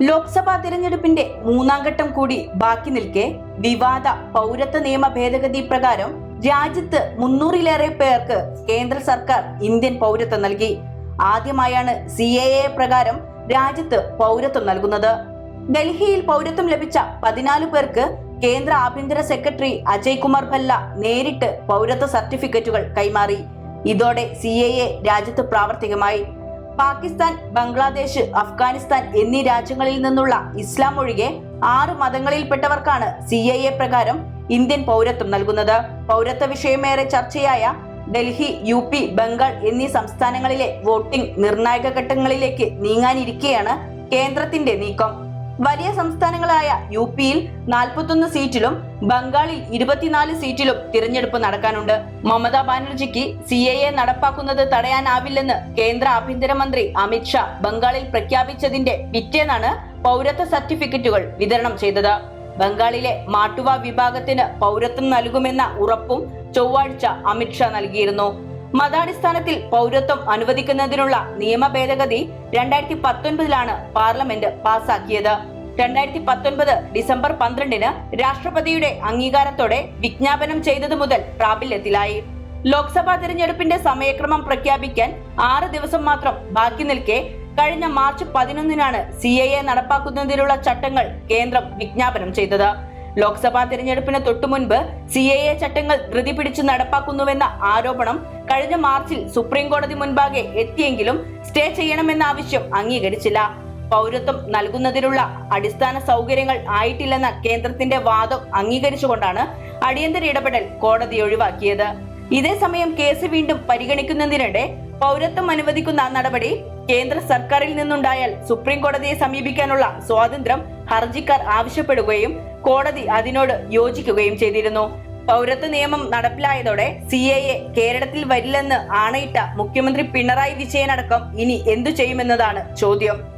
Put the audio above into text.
ലോക്സഭാ തിരഞ്ഞെടുപ്പിന്റെ മൂന്നാം ഘട്ടം കൂടി ബാക്കി നിൽക്കെ വിവാദ പൗരത്വ നിയമ ഭേദഗതി പ്രകാരം രാജ്യത്ത് മുന്നൂറിലേറെ പേർക്ക് കേന്ദ്ര സർക്കാർ ഇന്ത്യൻ പൗരത്വം നൽകി. ആദ്യമായാണ് സി എ എ പ്രകാരം രാജ്യത്ത് പൗരത്വം നൽകുന്നത്. ഡൽഹിയിൽ പൗരത്വം ലഭിച്ച പതിനാല് പേർക്ക് കേന്ദ്ര ആഭ്യന്തര സെക്രട്ടറി അജയ് കുമാർ ഭല്ല നേരിട്ട് പൗരത്വ സർട്ടിഫിക്കറ്റുകൾ കൈമാറി. ഇതോടെ സി രാജ്യത്ത് പ്രാവർത്തികമായി. പാകിസ്ഥാൻ ബംഗ്ലാദേശ് അഫ്ഗാനിസ്ഥാൻ എന്നീ രാജ്യങ്ങളിൽ നിന്നുള്ള ഇസ്ലാം ഒഴികെ ആറ് മതങ്ങളിൽപ്പെട്ടവർക്കാണ് സി ഐ എ പ്രകാരം ഇന്ത്യൻ പൗരത്വം നൽകുന്നത്. പൗരത്വ വിഷയമേറെ ചർച്ചയായ ഡൽഹി യു പി ബംഗാൾ എന്നീ സംസ്ഥാനങ്ങളിലെ വോട്ടിംഗ് നിർണായക ഘട്ടങ്ങളിലേക്ക് നീങ്ങാനിരിക്കെയാണ് കേന്ദ്രത്തിന്റെ നീക്കം. വലിയ സംസ്ഥാനങ്ങളായ യു പിയിൽ നാൽപ്പത്തൊന്ന് സീറ്റിലും ബംഗാളിൽ ഇരുപത്തിനാല് സീറ്റിലും തിരഞ്ഞെടുപ്പ് നടക്കാനുണ്ട്. മമതാ ബാനർജിക്ക് സി എ എ നടപ്പാക്കുന്നത് തടയാനാവില്ലെന്ന് കേന്ദ്ര ആഭ്യന്തരമന്ത്രി അമിത്ഷാ ബംഗാളിൽ പ്രഖ്യാപിച്ചതിന്റെ പിറ്റേന്നാണ് പൗരത്വ സർട്ടിഫിക്കറ്റുകൾ വിതരണം ചെയ്തത്. ബംഗാളിലെ മാട്ടുവ വിഭാഗത്തിന് പൗരത്വം നൽകുമെന്ന ഉറപ്പും ചൊവ്വാഴ്ച അമിത്ഷാ നൽകിയിരുന്നു. മതാടിസ്ഥാനത്തിൽ പൗരത്വം അനുവദിക്കുന്നതിനുള്ള നിയമ ഭേദഗതി രണ്ടായിരത്തി പത്തൊൻപതിലാണ് പാർലമെന്റ് പാസാക്കിയത്. രണ്ടായിരത്തി പത്തൊൻപത് ഡിസംബർ പന്ത്രണ്ടിന് രാഷ്ട്രപതിയുടെ അംഗീകാരത്തോടെ വിജ്ഞാപനം ചെയ്തതു മുതൽ പ്രാബല്യത്തിലായി. ലോക്സഭാ തിരഞ്ഞെടുപ്പിന്റെ സമയക്രമം പ്രഖ്യാപിക്കാൻ ആറ് ദിവസം മാത്രം ബാക്കി നിൽക്കെ കഴിഞ്ഞ മാർച്ച് പതിനൊന്നിനാണ് സി എ എ നടപ്പാക്കുന്നതിനുള്ള ചട്ടങ്ങൾ കേന്ദ്രം വിജ്ഞാപനം ചെയ്തത്. ലോക്സഭാ തിരഞ്ഞെടുപ്പിന് തൊട്ടു മുൻപ് സി എ എ ചട്ടങ്ങൾ ധൃതി പിടിച്ച് നടപ്പാക്കുന്നുവെന്ന ആരോപണം കഴിഞ്ഞ മാർച്ചിൽ സുപ്രീം കോടതി മുൻപാകെ എത്തിയെങ്കിലും സ്റ്റേ ചെയ്യണമെന്ന ആവശ്യം അംഗീകരിച്ചില്ല. പൗരത്വം നൽകുന്നതിനുള്ള അടിസ്ഥാന സൗകര്യങ്ങൾ ആയിട്ടില്ലെന്ന കേന്ദ്രത്തിന്റെ വാദം അംഗീകരിച്ചുകൊണ്ടാണ് അടിയന്തര ഇടപെടൽ കോടതി ഒഴിവാക്കിയത്. ഇതേസമയം കേസ് വീണ്ടും പരിഗണിക്കുന്നതിനിടെ പൗരത്വം അനുവദിക്കുന്ന നടപടി കേന്ദ്ര സർക്കാരിൽ നിന്നുണ്ടായാൽ സുപ്രീം കോടതിയെ സമീപിക്കാനുള്ള സ്വാതന്ത്ര്യം ഹർജിക്കാർ ആവശ്യപ്പെടുകയും കോടതി അതിനോട് യോജിക്കുകയും ചെയ്തിരുന്നു. പൗരത്വ നിയമം നടപ്പിലായതോടെ സി എ എ കേരളത്തിൽ വരില്ലെന്ന് ആണയിട്ട മുഖ്യമന്ത്രി പിണറായി വിജയനടക്കം ഇനി എന്തു ചെയ്യുമെന്നതാണ് ചോദ്യം.